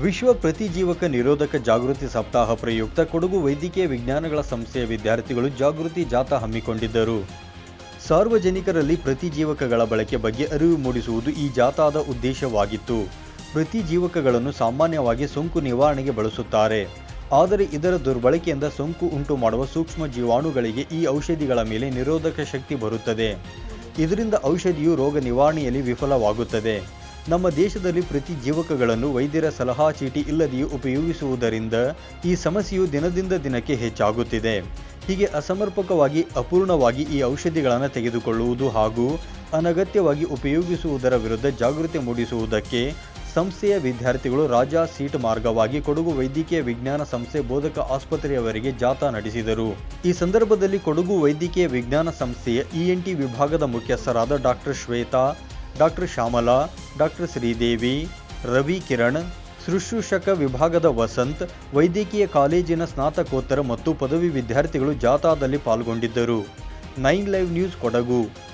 ವಿಶ್ವ ಪ್ರತಿಜೀವಕ ನಿರೋಧಕ ಜಾಗೃತಿ ಸಪ್ತಾಹ ಪ್ರಯುಕ್ತ ಕೊಡಗು ವೈದ್ಯಕೀಯ ವಿಜ್ಞಾನಗಳ ಸಂಸ್ಥೆಯ ವಿದ್ಯಾರ್ಥಿಗಳು ಜಾಗೃತಿ ಜಾಥಾ ಹಮ್ಮಿಕೊಂಡಿದ್ದರು. ಸಾರ್ವಜನಿಕರಲ್ಲಿ ಪ್ರತಿಜೀವಕಗಳ ಬಳಕೆ ಬಗ್ಗೆ ಅರಿವು ಮೂಡಿಸುವುದು ಈ ಜಾಥಾದ ಉದ್ದೇಶವಾಗಿತ್ತು. ಪ್ರತಿಜೀವಕಗಳನ್ನು ಸಾಮಾನ್ಯವಾಗಿ ಸೋಂಕು ನಿವಾರಣೆಗೆ ಬಳಸುತ್ತಾರೆ. ಆದರೆ ಇದರ ದುರ್ಬಳಕೆಯಿಂದ ಸೋಂಕು ಉಂಟು ಮಾಡುವ ಸೂಕ್ಷ್ಮ ಜೀವಾಣುಗಳಿಗೆ ಈ ಔಷಧಿಗಳ ಮೇಲೆ ನಿರೋಧಕ ಶಕ್ತಿ ಬರುತ್ತದೆ. ಇದರಿಂದ ಔಷಧಿಯು ರೋಗ ನಿವಾರಣೆಯಲ್ಲಿ ವಿಫಲವಾಗುತ್ತದೆ. ನಮ್ಮ ದೇಶದಲ್ಲಿ ಪ್ರತಿ ಜೀವಕಗಳನ್ನು ವೈದ್ಯರ ಸಲಹಾ ಚೀಟಿ ಇಲ್ಲದೆಯೇ ಉಪಯೋಗಿಸುವುದರಿಂದ ಈ ಸಮಸ್ಯೆಯು ದಿನದಿಂದ ದಿನಕ್ಕೆ ಹೆಚ್ಚಾಗುತ್ತಿದೆ. ಹೀಗೆ ಅಸಮರ್ಪಕವಾಗಿ, ಅಪೂರ್ಣವಾಗಿ ಈ ಔಷಧಿಗಳನ್ನು ತೆಗೆದುಕೊಳ್ಳುವುದು ಹಾಗೂ ಅನಗತ್ಯವಾಗಿ ಉಪಯೋಗಿಸುವುದರ ವಿರುದ್ಧ ಜಾಗೃತಿ ಮೂಡಿಸುವುದಕ್ಕೆ ಸಂಸ್ಥೆಯ ವಿದ್ಯಾರ್ಥಿಗಳು ರಾಜಾ ಸೀಟ್ ಮಾರ್ಗವಾಗಿ ಕೊಡಗು ವೈದ್ಯಕೀಯ ವಿಜ್ಞಾನ ಸಂಸ್ಥೆ ಬೋಧಕ ಆಸ್ಪತ್ರೆಯವರೆಗೆ ಜಾಥಾ ನಡೆಸಿದರು. ಈ ಸಂದರ್ಭದಲ್ಲಿ ಕೊಡಗು ವೈದ್ಯಕೀಯ ವಿಜ್ಞಾನ ಸಂಸ್ಥೆಯ ಇಎನ್ಟಿ ವಿಭಾಗದ ಮುಖ್ಯಸ್ಥರಾದ doctor Shweta doctor Shyamala, doctor Sridevi, Ravi Kiran, ಶುಶ್ರೂಷಕ ವಿಭಾಗದ ವಸಂತ್, ವೈದ್ಯಕೀಯ ಕಾಲೇಜಿನ ಸ್ನಾತಕೋತ್ತರ ಮತ್ತು ಪದವಿ ವಿದ್ಯಾರ್ಥಿಗಳು ಜಾಥಾದಲ್ಲಿ ಪಾಲ್ಗೊಂಡಿದ್ದರು. Nine live news Kodagu.